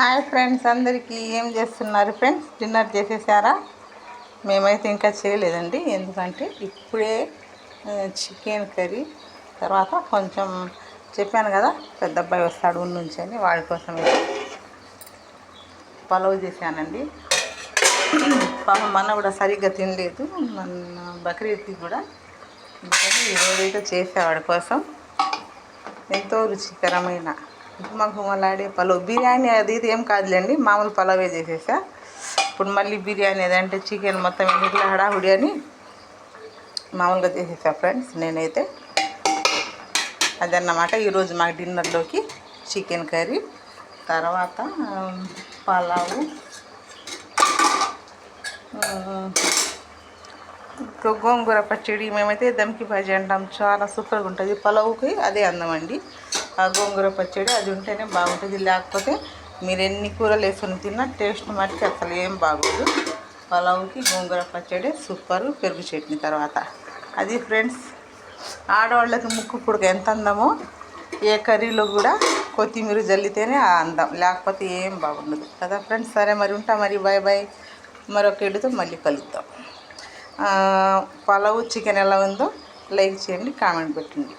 Hi friends అందరికీ ఏం చేస్తున్నారు ఫ్రెండ్స్? డిన్నర్ చేసేసారా? మేమైతే ఇంకా చేయలేదండి ఎందుకంటే ఇప్పుడే చికెన్ కర్రీ తర్వాత కొంచెం చెప్పాను కదా పెద్ద అబ్బాయి వస్తాడు నుంచి అని వాడి కోసం పలావ్ చేశానండి. పాప మన కూడా సరిగ్గా తినలేదు మన బక్రీద్కి కూడా. అందుకని ఈరోజైతే చేసే వాడి కోసం ఎంతో రుచికరమైన గుమగుమలాడే పలావ్. బిర్యానీ అది ఇది ఏం కాదులేండి మామూలు పలావే చేసేసా. ఇప్పుడు మళ్ళీ బిర్యానీ అదంటే చికెన్ మొత్తం ఇట్లా హడాహుడి అని మామూలుగా చేసేసా ఫ్రెండ్స్ నేనైతే. అదన్నమాట ఈరోజు మాకు డిన్నర్లోకి చికెన్ కర్రీ తర్వాత పలావు గోంగూర పచ్చడి మేమైతే దమ్కి భాజీ అంటాం. చాలా సూపర్గా ఉంటుంది పలావుకి అదే అందం అండి ఆ గోంగూర పచ్చడి అది ఉంటేనే బాగుంటుంది. లేకపోతే మీరు ఎన్ని కూరలు వేసుకొని తిన్నా టేస్ట్ మటుకు అసలు ఏం బాగోదు. పలావుకి గోంగూర పచ్చడి సూపర్. పెరుగు చట్నీ తర్వాత. అది ఫ్రెండ్స్ ఆడవాళ్ళకి ముక్కు పుడక ఎంత అందమో ఏ కర్రీలో కూడా కొత్తిమీర జల్లితేనే అందం. లేకపోతే ఏం బాగుండదు. కదా ఫ్రెండ్స్ సరే మరి ఉంటా మరి. బాయ్ బాయ్ మరొక ఎడుతో మళ్ళీ కలుద్దాం. పలావు పలావ్ చికెన్ ఎలా ఉందో లైక్ చేయండి కామెంట్ పెట్టండి.